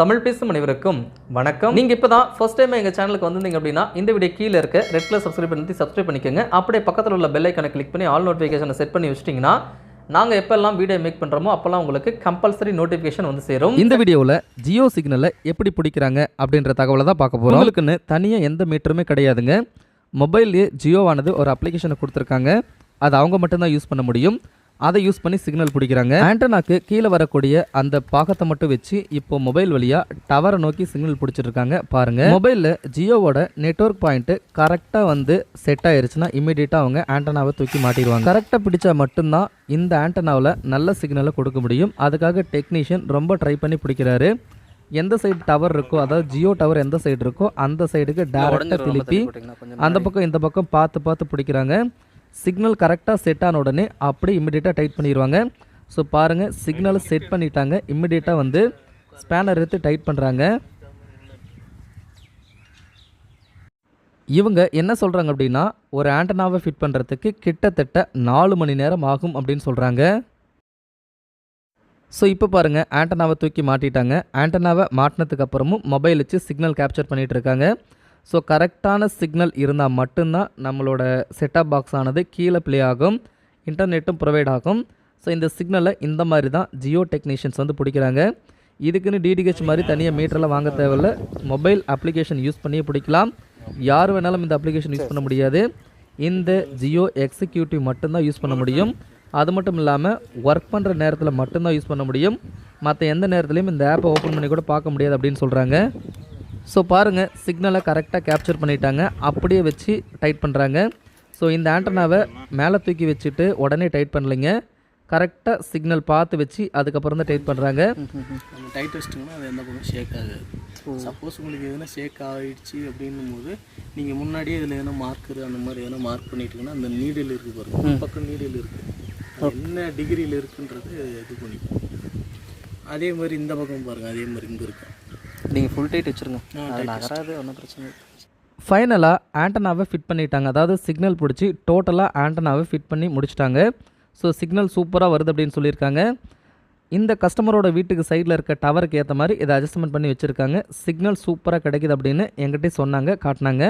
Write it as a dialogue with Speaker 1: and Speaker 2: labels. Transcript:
Speaker 1: தமிழ் பேசும் அனைவருக்கும் வணக்கம். நீங்கள் இப்போ தான் ஃபர்ஸ்ட் டைம் எங்கள் சேனலுக்கு வந்திருந்தீங்க அப்படின்னா இந்த வீடியோ கீழே இருக்க ரெட் கலர் சப்ஸ்கிரைப் பண்ணி சப்ஸ்கிரைப் பண்ணிக்கோங்க. அப்படியே பக்கத்தில் உள்ள பெல் ஐக்கனை கிளிக் பண்ணி ஆல் நோட்டிஃபிகேஷனை செட் பண்ணி வச்சிட்டிங்கன்னா நாங்கள் எப்போல்லாம் வீடியோ மேக் பண்ணுறோமோ அப்போல்லாம் உங்களுக்கு கம்பல்சரி நோட்டிஃபிகேஷன் வந்து சேரும்.
Speaker 2: இந்த வீடியோவில் ஜியோ சிக்னலை எப்படி பிடிக்கிறாங்க அப்படின்ற தகவலை தான் பார்க்க போகிறோம் உங்களுக்குன்னு தனியாக எந்த மீட்டருமே கிடையாதுங்க. மொபைல்லே ஜியோவானது ஒரு அப்ளிகேஷனை கொடுத்துருக்காங்க. அது அவங்க மட்டும்தான் யூஸ் பண்ண முடியும். அதை யூஸ் பண்ணி சிக்னல் பிடிக்கிறாங்க. ஆண்டனாக்கு கீழே வரக்கூடிய அந்த பாகத்தை மட்டும் வச்சு இப்போ மொபைல் வழியாக டவரை நோக்கி சிக்னல் பிடிச்சிருக்காங்க பாருங்க. மொபைலில் ஜியோவோட நெட்வொர்க் பாயிண்ட்டு கரெக்டாக வந்து செட் ஆயிருச்சுன்னா இமீடியட்டாக அவங்க ஆண்டனாவை தூக்கி மாட்டிடுவாங்க. கரெக்டாக பிடிச்சா மட்டும்தான் இந்த ஆண்டனாவில் நல்ல சிக்னலை கொடுக்க முடியும். அதுக்காக டெக்னீஷியன் ரொம்ப ட்ரை பண்ணி பிடிக்கிறாரு. எந்த சைடு டவர் இருக்கோ அதாவது ஜியோ டவர் எந்த சைடு இருக்கோ அந்த சைடுக்கு டேரெக்டாக திருப்பி அந்த பக்கம் இந்த பக்கம் பார்த்து பார்த்து பிடிக்கிறாங்க. சிக்னல் கரெக்டாக செட் ஆன உடனே அப்படியே இமிடியேட்டாக டைட் பண்ணிடுவாங்க ஸோ பாருங்கள் சிக்னலை செட் பண்ணிட்டாங்க. இமிடியேட்டாக வந்து ஸ்பேனர் எடுத்து டைட் பண்ணுறாங்க இவங்க என்ன சொல்கிறாங்க அப்படின்னா ஒரு ஆண்டனாவை ஃபிட் பண்ணுறதுக்கு கிட்டத்தட்ட நாலு மணி நேரம் ஆகும் அப்படின்னு சொல்கிறாங்க ஸோ இப்போ பாருங்கள் ஆண்டனாவை தூக்கி மாட்டிட்டாங்க. ஆண்டனாவை மாட்டினதுக்கப்புறமும் மொபைல் வச்சு சிக்னல் கேப்சர் பண்ணிகிட்டு இருக்காங்க. ஸோ கரெக்டான சிக்னல் இருந்தால் மட்டும்தான் நம்மளோட செட்டப் பாக்ஸ் ஆனது கீழே ப்ளே ஆகும் இன்டர்நெட்டும் ப்ரொவைட் ஆகும். ஸோ இந்த சிக்னலை இந்த மாதிரி தான் ஜியோ டெக்னீஷியன்ஸ் வந்து பிடிக்கிறாங்க. இதுக்குன்னு டிடிஹெச் மாதிரி தனியாக மீட்டரில் வாங்க தேவையில்ல. மொபைல் அப்ளிகேஷன் யூஸ் பண்ணியே பிடிக்கலாம். யார் வேணாலும் இந்த அப்ளிகேஷன் யூஸ் பண்ண முடியாது. இந்த ஜியோ எக்ஸிக்யூட்டிவ் மட்டும்தான் யூஸ் பண்ண முடியும். அது மட்டும் இல்லாமல் ஒர்க் பண்ணுற நேரத்தில் மட்டும்தான் யூஸ் பண்ண முடியும். மற்ற எந்த நேரத்துலையும் இந்த ஆப்பை ஓப்பன் பண்ணி கூட பார்க்க முடியாது அப்படின்னு சொல்கிறாங்க ஸோ பாருங்கள் சிக்னலை கரெக்டாக கேப்சர் பண்ணிட்டாங்க. அப்படியே வச்சு டைட் பண்ணுறாங்க ஸோ இந்த ஆண்டனாவை மேலே தூக்கி வச்சுட்டு உடனே டைட் பண்ணலைங்க. கரெக்டாக சிக்னல் பார்த்து வச்சு அதுக்கப்புறம் தான் டைட் பண்ணுறாங்க
Speaker 3: நம்ம டைட் வச்சிட்டோம்னா அது எந்த பக்கம் ஷேக் ஆகாது. சப்போஸ் உங்களுக்கு எதுனா ஷேக் ஆகிடுச்சு அப்படின்னும் போது நீங்கள் முன்னாடியே இதில் எதனா மார்க்கர் அந்த மாதிரி எதனா மார்க் பண்ணிட்டீங்கன்னா அந்த நீடில் இருக்குது பாருங்க. ஒரு பக்கம் நீடில் இருக்குது என்ன டிகிரியில் இருக்குன்றது இது பண்ணிக்கும். அதே மாதிரி இந்த பக்கம் பாருங்கள் அதே மாதிரி இங்கே இருக்கும்
Speaker 1: நீங்கள் ஃபுல் டைட் வச்சுருங்க. அது நகராது ஒன்றும் பிரச்சனை இல்லை.
Speaker 2: ஃபைனலாக ஆண்டனாவை ஃபிட் பண்ணிட்டாங்க. அதாவது சிக்னல் பிடிச்சி டோட்டலாக ஆண்டனாவை ஃபிட் பண்ணி முடிச்சிட்டாங்க. ஸோ சிக்னல் சூப்பராக வருது அப்படின்னு சொல்லியிருக்காங்க. இந்த கஸ்டமரோட வீட்டுக்கு சைடில் இருக்க டவருக்கு ஏற்ற மாதிரி இதை அட்ஜஸ்ட்மெண்ட் பண்ணி வச்சுருக்காங்க. சிக்னல் சூப்பராக கிடைக்குது அப்படின்னு என்கிட்ட சொன்னாங்க காட்டினாங்க.